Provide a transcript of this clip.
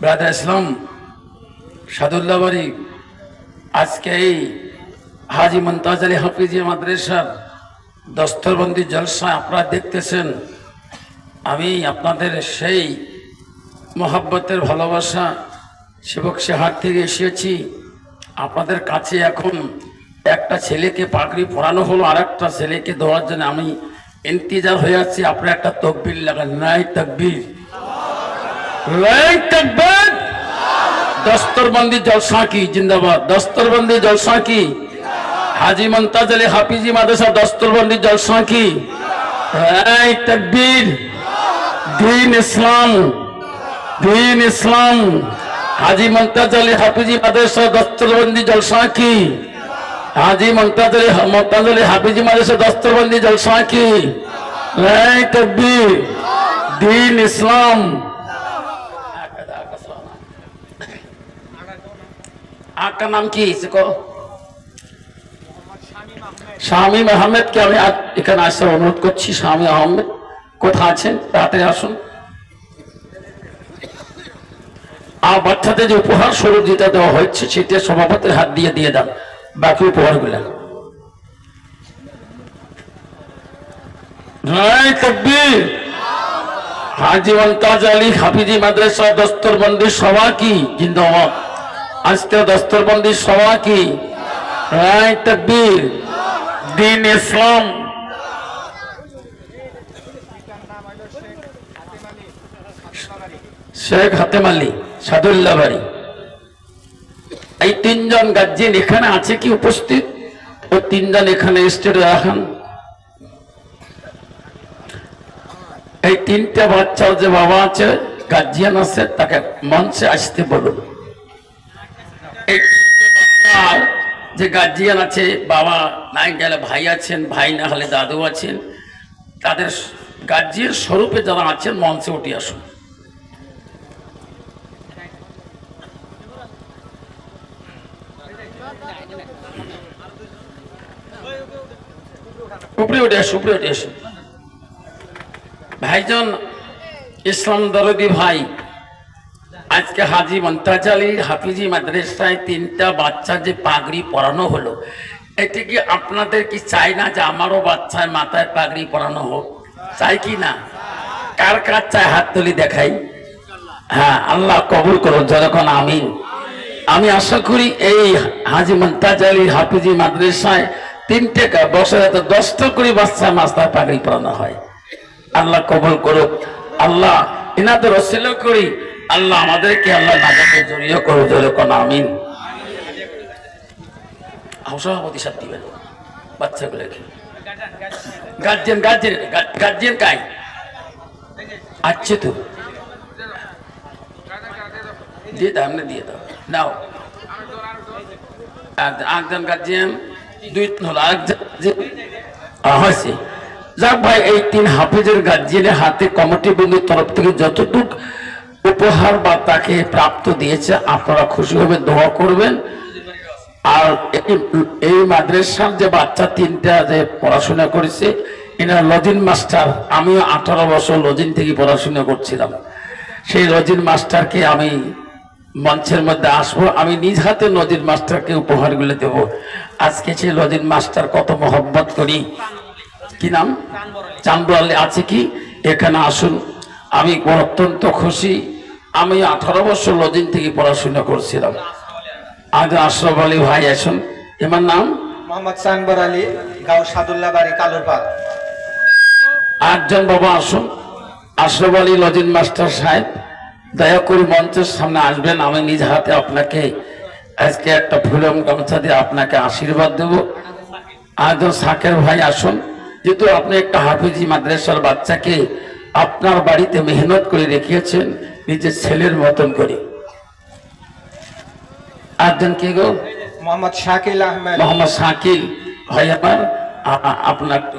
Brother ইসলাম সাদুল্লাহ বাড়ি আজকে এই হাজি মমতাজ আলী হাফিজি মাদ্রাসার দস্তরবন্দি জলসা আপনারা দেখতেছেন। আমি আপনাদের সেই মহাব্বতের ভালোবাসা সেবক সেহাট থেকে এসেছি। আপনাদের কাছে এখন একটা ছেলেকে পাগড়ি পরানো হলো আর একটা ছেলেকে দেওয়ার জন্য আমি ইন্তজার হয়ে আছি। আপনার একটা তকবির লাগান, নাই তকবির। দস্তরবন্দি জলসা কি জিন্দাবাদ। দস্তরবন্দি জলসা কি হাজি মমতাজ আলী হাফিজি মাদ্রাসা দস্তরবন্দি জলসা কি তকবীর দিন ইসলাম। দিন ইসলাম। হাজি মমতাজ আলী হাফিজি মাদ্রাসা দস্তরবন্দি জলসা কি হাজি মমতাজ আলী মমতাজ আলী হাফিজি মাদ্রাসা দস্তরবন্দি জলসা কি তকবীর দিন ইসলাম। আটটা নাম কি স্বামী আহমেদকে আমি এখানে আসার অনুরোধ করছি স্বামী আহমেদ কোথায় আছেন তাতে আসুন আর বাচ্চাদের যে উপহার স্বরূপ যেটা দেওয়া হয়েছে সেটা সভাপতির হাত দিয়ে দিয়ে দেন বাকি উপহারগুলা হাজি মন্তাজ আলী হাফিজি মাদ্রাসা দস্তর মন্দির সভা কি জিন্দাবাদ আজকে দস্তরবন্দি সভা কি? রায় তকবীর। দিন ইসলাম। শেখ হাতেম আলী, সাদুল্লাহ বাড়ি। এই তিনজন গার্জিয়ান এখানে আছে কি উপস্থিত? ও তিনজন এখানে স্টেটে রাখান এই তিনটা বাচ্চার যে বাবা আছে গার্জিয়ান আছে, তাকে মঞ্চে আসতে বলুন। যে গার্জিয়ান আছে, বাবা নাই গেলে ভাই আছেন, ভাই না হলে দাদু আছেন, তাদের গার্জিয়ান স্বরূপে যারা আছেন, মঞ্চে উঠে আসুন। উপরে উঠে আসুন, উপরে উঠে আসুন। ভাইজন, ইসলাম দরদি ভাই আজকে হাজি মন্তাজ আলী হাফিজি মাদ্রাসায় তিনটা বাচ্চা যে পাগড়ি পরানো হলো, এটি কি আপনাদের কি চাই না যে আমারও বাচ্চায় মাথায় পাগড়ি পরানো হোক? চাই কি না? কার কার চায় হাত তুলি দেখাই? হ্যাঁ আল্লাহ কবুল করুন যখন আমি আমি আশা করি এই হাজি মন্তাজ হাফিজি মাদ্রাসায় তিনটে কা- বছরে তো দশটা করে বাচ্চা মাস্তায় পাগড়ি পরানো হয়। আল্লাহ কবুল করুক। আল্লাহ এনাদের অশিল করি আল্লাহ আমাদেরকে আল্লাহ নাজাতে জড়িয়ে করো জলে কোন আমিন। সভাপতি সাথ দিবেন। বাচ্চাগুলোকে। গার্জেন গার্জেন গার্জেন কাই? আছে তো। দিয়ে দাও, এমনি দিয়ে দাও। নাও। এক- একজন গার্জিয়ান দুই হলো হয়েছে। যাক ভাই, এই তিন হাফিজের গার্জিয়ানের হাতে কমিটি বন্ধুর তরফ থেকে যতটুক উপহার বা তাকে প্রাপ্ত দিয়েছে আপনারা খুশি হবে দোয়া করবেন। আর এই- মাদ্রাসার যে বাচ্চা তিনটা যে পড়াশোনা করেছে এরা লজিন মাস্টার আমিও আঠারো বছর লজিন থেকে পড়াশোনা করছিলাম। সেই লজিন মাস্টারকে আমি মঞ্চের মধ্যে আসব আমি নিজ হাতে নদীর মাস্টারকে উপহারগুলো দেব। আজকে সেই লজিন মাস্টার কত মহব্বত করি। কি নাম? চান্দুয়ালে আছে কি? এখানে আসুন। আমি অত্যন্ত খুশি। আমি আঠারো বছর লজিন থেকে পড়াশোনা করছিলাম। আজ আশরফ আলী ভাই আসুন এমার নাম? মোহাম্মদ সানবর আলী গাঁও সাদুল্লাহ বাড়ি কালুরপাড়। আটজন বাবা আসুন। আশরফ আলী লজিন মাস্টার সাহেব দয়া করে মঞ্চের সামনে আসবেন। আমি নিজ হাতে আপনাকে আজকে একটা ফুলম গামছা দিয়ে আপনাকে আশীর্বাদ দেব। আজও সাকের ভাই আসুন। যেহেতু আপনি একটা হাফিজি মাদ্রাসার বাচ্চাকে আপনার বাড়িতে মেহনত করে রেখেছেন নিজের ছেলের মতন করে আটজন কে গো মোহাম্মদ শাকিল আহমেদ মোহাম্মদ শাকিল ভাই আমার আপনার তো